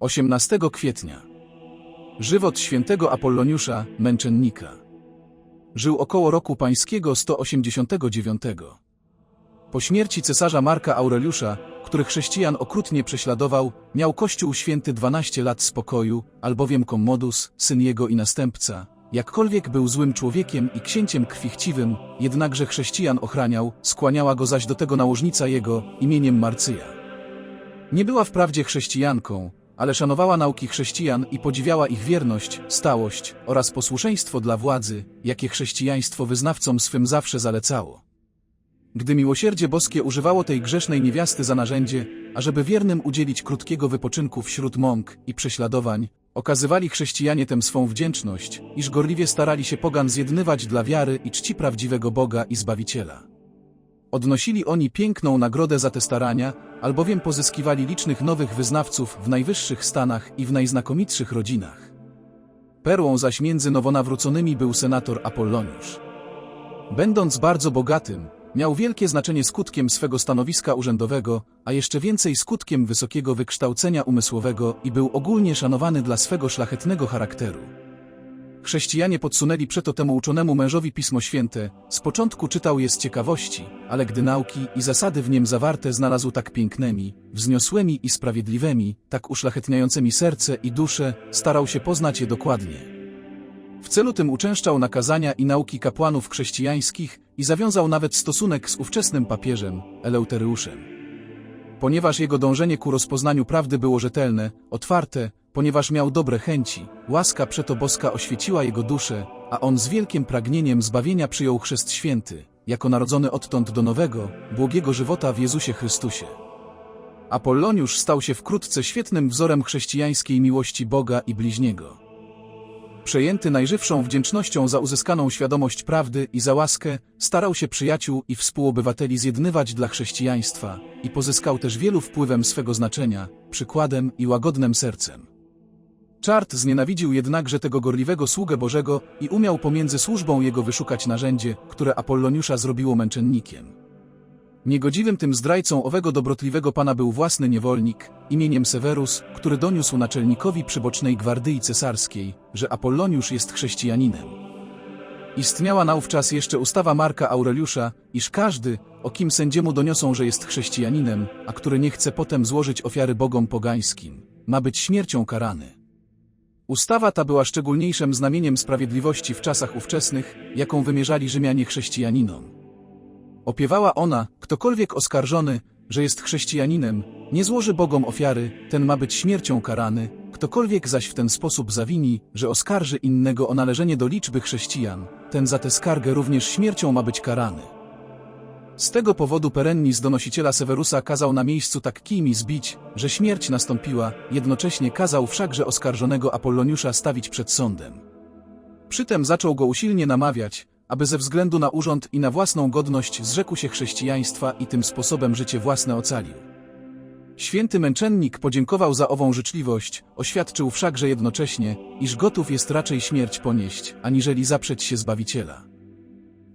18 kwietnia. Żywot świętego Apolloniusza, męczennika. Żył około roku pańskiego 189. Po śmierci cesarza Marka Aureliusza, który chrześcijan okrutnie prześladował, miał Kościół święty 12 lat spokoju, albowiem Commodus, syn jego i następca, jakkolwiek był złym człowiekiem i księciem krwichciwym, jednakże chrześcijan ochraniał, skłaniała go zaś do tego nałożnica jego, imieniem Marcyja. Nie była wprawdzie chrześcijanką, ale szanowała nauki chrześcijan i podziwiała ich wierność, stałość oraz posłuszeństwo dla władzy, jakie chrześcijaństwo wyznawcom swym zawsze zalecało. Gdy miłosierdzie boskie używało tej grzesznej niewiasty za narzędzie, ażeby wiernym udzielić krótkiego wypoczynku wśród mąk i prześladowań, okazywali chrześcijanie tem swą wdzięczność, iż gorliwie starali się pogan zjednywać dla wiary i czci prawdziwego Boga i Zbawiciela. Odnosili oni piękną nagrodę za te starania, albowiem pozyskiwali licznych nowych wyznawców w najwyższych stanach i w najznakomitszych rodzinach. Perłą zaś między nowonawróconymi był senator Apolloniusz. Będąc bardzo bogatym, miał wielkie znaczenie skutkiem swego stanowiska urzędowego, a jeszcze więcej skutkiem wysokiego wykształcenia umysłowego i był ogólnie szanowany dla swego szlachetnego charakteru. Chrześcijanie podsunęli przeto temu uczonemu mężowi Pismo Święte, z początku czytał je z ciekawości, ale gdy nauki i zasady w niem zawarte znalazł tak pięknymi, wzniosłymi i sprawiedliwymi, tak uszlachetniającymi serce i duszę, starał się poznać je dokładnie. W celu tym uczęszczał nakazania i nauki kapłanów chrześcijańskich i zawiązał nawet stosunek z ówczesnym papieżem, Eleuteryuszem. Ponieważ jego dążenie ku rozpoznaniu prawdy było rzetelne, otwarte, ponieważ miał dobre chęci, łaska przeto boska oświeciła jego duszę, a on z wielkim pragnieniem zbawienia przyjął chrzest święty, jako narodzony odtąd do nowego, błogiego żywota w Jezusie Chrystusie. Apolloniusz stał się wkrótce świetnym wzorem chrześcijańskiej miłości Boga i bliźniego. Przejęty najżywszą wdzięcznością za uzyskaną świadomość prawdy i za łaskę, starał się przyjaciół i współobywateli zjednywać dla chrześcijaństwa i pozyskał też wielu wpływem swego znaczenia, przykładem i łagodnym sercem. Czart znienawidził jednakże tego gorliwego sługę Bożego i umiał pomiędzy służbą jego wyszukać narzędzie, które Apolloniusza zrobiło męczennikiem. Niegodziwym tym zdrajcą owego dobrotliwego pana był własny niewolnik, imieniem Severus, który doniósł naczelnikowi przybocznej gwardyi cesarskiej, że Apolloniusz jest chrześcijaninem. Istniała naówczas jeszcze ustawa Marka Aureliusza, iż każdy, o kim sędziemu doniosą, że jest chrześcijaninem, a który nie chce potem złożyć ofiary bogom pogańskim, ma być śmiercią karany. Ustawa ta była szczególniejszym znamieniem sprawiedliwości w czasach ówczesnych, jaką wymierzali Rzymianie chrześcijaninom. Opiewała ona, ktokolwiek oskarżony, że jest chrześcijaninem, nie złoży bogom ofiary, ten ma być śmiercią karany, ktokolwiek zaś w ten sposób zawini, że oskarży innego o należenie do liczby chrześcijan, ten za tę skargę również śmiercią ma być karany. Z tego powodu Perennis donosiciela Severusa kazał na miejscu tak kimi zbić, że śmierć nastąpiła, jednocześnie kazał wszakże oskarżonego Apolloniusza stawić przed sądem. Przytem zaczął go usilnie namawiać, aby ze względu na urząd i na własną godność zrzekł się chrześcijaństwa i tym sposobem życie własne ocalił. Święty męczennik podziękował za ową życzliwość, oświadczył wszakże jednocześnie, iż gotów jest raczej śmierć ponieść, aniżeli zaprzeć się Zbawiciela.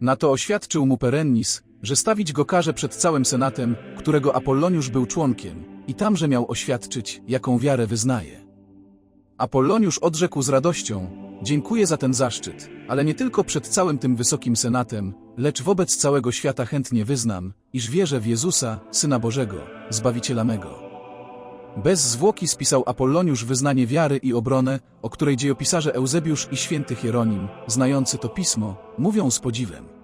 Na to oświadczył mu Perennis, że stawić go każe przed całym senatem, którego Apolloniusz był członkiem, i tamże miał oświadczyć, jaką wiarę wyznaje. Apolloniusz odrzekł z radością, dziękuję za ten zaszczyt, ale nie tylko przed całym tym wysokim senatem, lecz wobec całego świata chętnie wyznam, iż wierzę w Jezusa, Syna Bożego, Zbawiciela mego. Bez zwłoki spisał Apolloniusz wyznanie wiary i obronę, o której dziejopisarze Eusebiusz i święty Hieronim, znający to pismo, mówią z podziwem.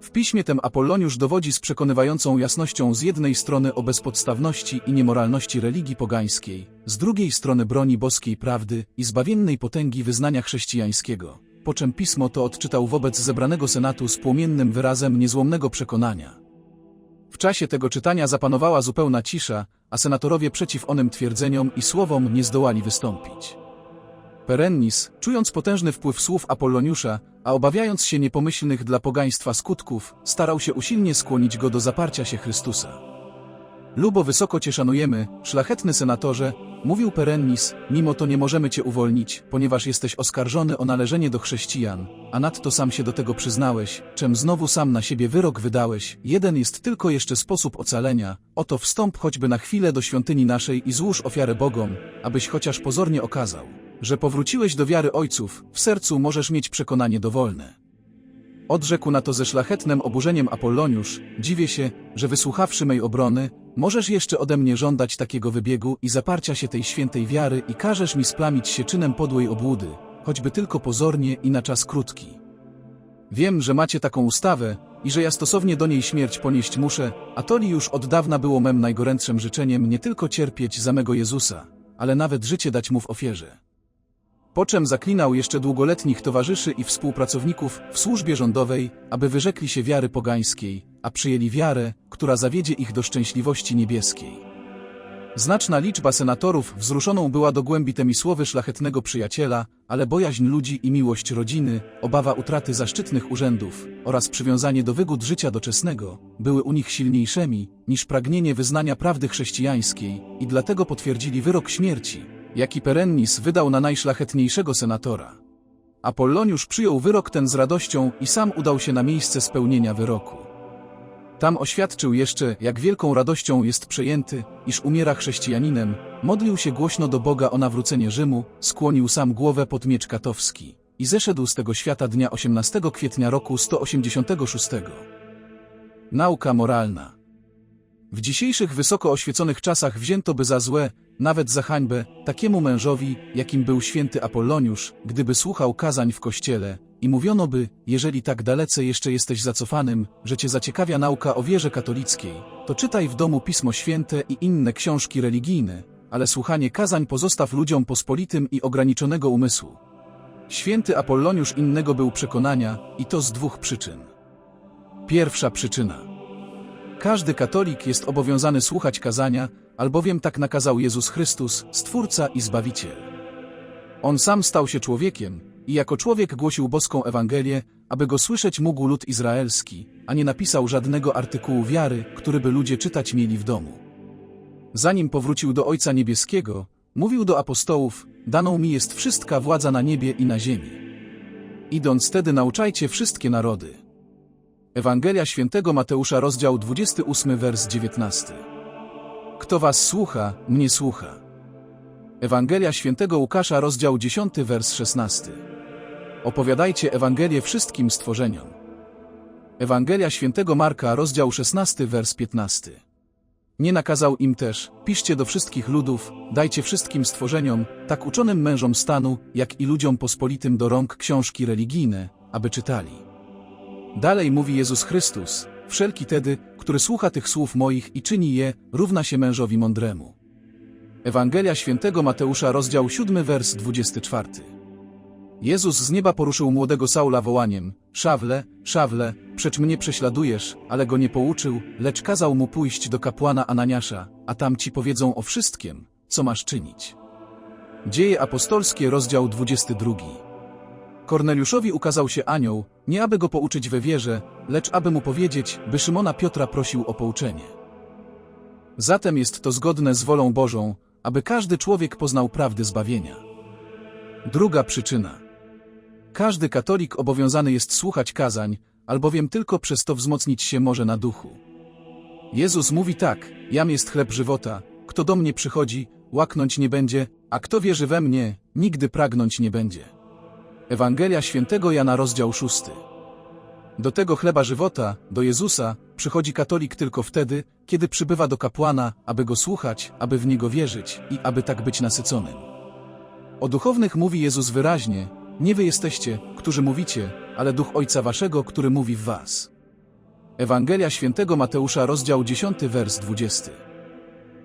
W piśmie tym Apolloniusz dowodzi z przekonywającą jasnością z jednej strony o bezpodstawności i niemoralności religii pogańskiej, z drugiej strony broni boskiej prawdy i zbawiennej potęgi wyznania chrześcijańskiego, po czym pismo to odczytał wobec zebranego senatu z płomiennym wyrazem niezłomnego przekonania. W czasie tego czytania zapanowała zupełna cisza, a senatorowie przeciw onym twierdzeniom i słowom nie zdołali wystąpić. Perennis, czując potężny wpływ słów Apolloniusza, a obawiając się niepomyślnych dla pogaństwa skutków, starał się usilnie skłonić go do zaparcia się Chrystusa. Lubo wysoko Cię szanujemy, szlachetny senatorze, Mówił Perennis, mimo to nie możemy cię uwolnić, ponieważ jesteś oskarżony o należenie do chrześcijan, a nadto sam się do tego przyznałeś, czym znowu sam na siebie wyrok wydałeś. Jeden jest tylko jeszcze sposób ocalenia, oto wstąp choćby na chwilę do świątyni naszej i złóż ofiarę Bogom, abyś chociaż pozornie okazał, że powróciłeś do wiary ojców, w sercu możesz mieć przekonanie dowolne. Odrzekł na to ze szlachetnym oburzeniem Apolloniusz, dziwię się, że wysłuchawszy mej obrony, możesz jeszcze ode mnie żądać takiego wybiegu i zaparcia się tej świętej wiary i każesz mi splamić się czynem podłej obłudy, choćby tylko pozornie i na czas krótki. Wiem, że macie taką ustawę i że ja stosownie do niej śmierć ponieść muszę, a to li już od dawna było mem najgorętszym życzeniem nie tylko cierpieć za mego Jezusa, ale nawet życie dać mu w ofierze. Po czym zaklinał jeszcze długoletnich towarzyszy i współpracowników w służbie rządowej, aby wyrzekli się wiary pogańskiej, a przyjęli wiarę, która zawiedzie ich do szczęśliwości niebieskiej. Znaczna liczba senatorów wzruszoną była do głębi temi słowy szlachetnego przyjaciela, ale bojaźń ludzi i miłość rodziny, obawa utraty zaszczytnych urzędów oraz przywiązanie do wygód życia doczesnego były u nich silniejszymi niż pragnienie wyznania prawdy chrześcijańskiej i dlatego potwierdzili wyrok śmierci, jaki Perennis wydał na najszlachetniejszego senatora. Apolloniusz przyjął wyrok ten z radością i sam udał się na miejsce spełnienia wyroku. Tam oświadczył jeszcze, jak wielką radością jest przejęty, iż umiera chrześcijaninem, modlił się głośno do Boga o nawrócenie Rzymu, skłonił sam głowę pod miecz katowski i zeszedł z tego świata dnia 18 kwietnia roku 186. Nauka moralna W dzisiejszych wysoko oświeconych czasach wzięto by za złe, nawet za hańbę, takiemu mężowi, jakim był święty Apolloniusz, gdyby słuchał kazań w kościele, i mówiono by, jeżeli tak dalece jeszcze jesteś zacofanym, że cię zaciekawia nauka o wierze katolickiej, to czytaj w domu Pismo Święte i inne książki religijne, ale słuchanie kazań pozostaw ludziom pospolitym i ograniczonego umysłu. Święty Apolloniusz innego był przekonania, i to z dwóch przyczyn. Pierwsza przyczyna. Każdy katolik jest obowiązany słuchać kazania, albowiem tak nakazał Jezus Chrystus, Stwórca i Zbawiciel. On sam stał się człowiekiem i jako człowiek głosił boską Ewangelię, aby go słyszeć mógł lud izraelski, a nie napisał żadnego artykułu wiary, który by ludzie czytać mieli w domu. Zanim powrócił do Ojca Niebieskiego, mówił do apostołów, daną mi jest wszystka władza na niebie i na ziemi. Idąc tedy nauczajcie wszystkie narody. Ewangelia świętego Mateusza rozdział 28 wers 19 Kto was słucha, mnie słucha. Ewangelia świętego Łukasza rozdział 10 wers 16 Opowiadajcie Ewangelię wszystkim stworzeniom. Ewangelia świętego Marka rozdział 16 wers 15 Nie nakazał im też, piszcie do wszystkich ludów, dajcie wszystkim stworzeniom, tak uczonym mężom stanu, jak i ludziom pospolitym do rąk książki religijne, aby czytali. Dalej mówi Jezus Chrystus, wszelki tedy, który słucha tych słów moich i czyni je, równa się mężowi mądremu. Ewangelia świętego Mateusza rozdział 7 wers 24 Jezus z nieba poruszył młodego Saula wołaniem, Szawle, Szawle, przecz mnie prześladujesz, ale go nie pouczył, lecz kazał mu pójść do kapłana Ananiasza, a tam ci powiedzą o wszystkim, co masz czynić. Dzieje apostolskie rozdział 22 Korneliuszowi ukazał się anioł, nie aby go pouczyć we wierze, lecz aby mu powiedzieć, by Szymona Piotra prosił o pouczenie. Zatem jest to zgodne z wolą Bożą, aby każdy człowiek poznał prawdy zbawienia. Druga przyczyna. Każdy katolik obowiązany jest słuchać kazań, albowiem tylko przez to wzmocnić się może na duchu. Jezus mówi tak, jam jest chleb żywota, kto do mnie przychodzi, łaknąć nie będzie, a kto wierzy we mnie, nigdy pragnąć nie będzie. Ewangelia świętego Jana rozdział 6. Do tego chleba żywota, do Jezusa, przychodzi katolik tylko wtedy, kiedy przybywa do kapłana, aby go słuchać, aby w niego wierzyć i aby tak być nasyconym. O duchownych mówi Jezus wyraźnie, nie wy jesteście, którzy mówicie, ale duch Ojca Waszego, który mówi w Was. Ewangelia świętego Mateusza rozdział 10 wers 20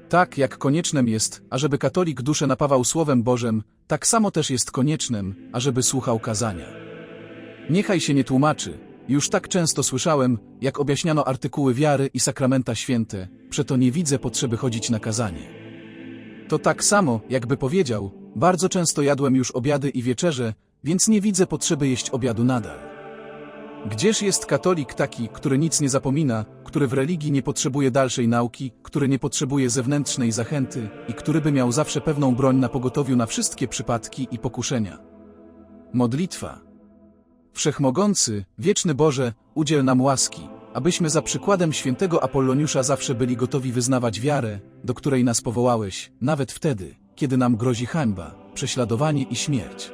Tak jak koniecznym jest, ażeby katolik duszę napawał Słowem Bożym, tak samo też jest koniecznym, ażeby słuchał kazania. Niechaj się nie tłumaczy, już tak często słyszałem, jak objaśniano artykuły wiary i sakramenta święte, przeto nie widzę potrzeby chodzić na kazanie. To tak samo, jakby powiedział, bardzo często jadłem już obiady i wieczerze, więc nie widzę potrzeby jeść obiadu nadal. Gdzież jest katolik taki, który nic nie zapomina, który w religii nie potrzebuje dalszej nauki, który nie potrzebuje zewnętrznej zachęty i który by miał zawsze pewną broń na pogotowiu na wszystkie przypadki i pokuszenia? Modlitwa. Wszechmogący, wieczny Boże, udziel nam łaski, abyśmy za przykładem świętego Apolloniusza zawsze byli gotowi wyznawać wiarę, do której nas powołałeś, nawet wtedy, kiedy nam grozi hańba, prześladowanie i śmierć.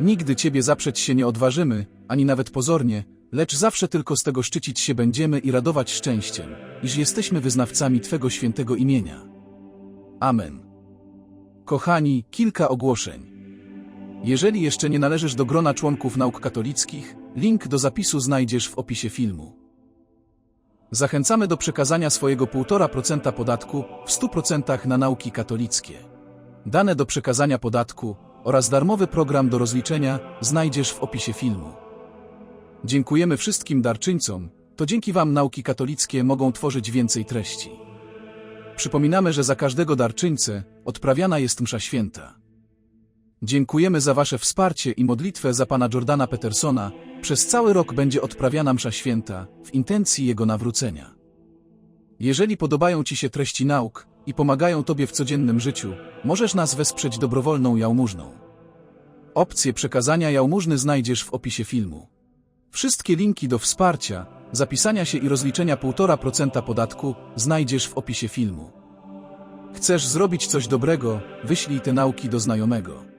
Nigdy Ciebie zaprzeć się nie odważymy, ani nawet pozornie, lecz zawsze tylko z tego szczycić się będziemy i radować szczęściem, iż jesteśmy wyznawcami Twego świętego imienia. Amen. Kochani, kilka ogłoszeń. Jeżeli jeszcze nie należysz do grona członków nauk katolickich, link do zapisu znajdziesz w opisie filmu. Zachęcamy do przekazania swojego 1,5% podatku w 100% na nauki katolickie. Dane do przekazania podatku oraz darmowy program do rozliczenia znajdziesz w opisie filmu. Dziękujemy wszystkim darczyńcom, to dzięki Wam nauki katolickie mogą tworzyć więcej treści. Przypominamy, że za każdego darczyńcę odprawiana jest msza święta. Dziękujemy za Wasze wsparcie i modlitwę za Pana Jordana Petersona. Przez cały rok będzie odprawiana msza święta w intencji jego nawrócenia. Jeżeli podobają Ci się treści nauk i pomagają Tobie w codziennym życiu, możesz nas wesprzeć dobrowolną jałmużną. Opcję przekazania jałmużny znajdziesz w opisie filmu. Wszystkie linki do wsparcia, zapisania się i rozliczenia 1,5% podatku znajdziesz w opisie filmu. Chcesz zrobić coś dobrego, wyślij te nauki do znajomego.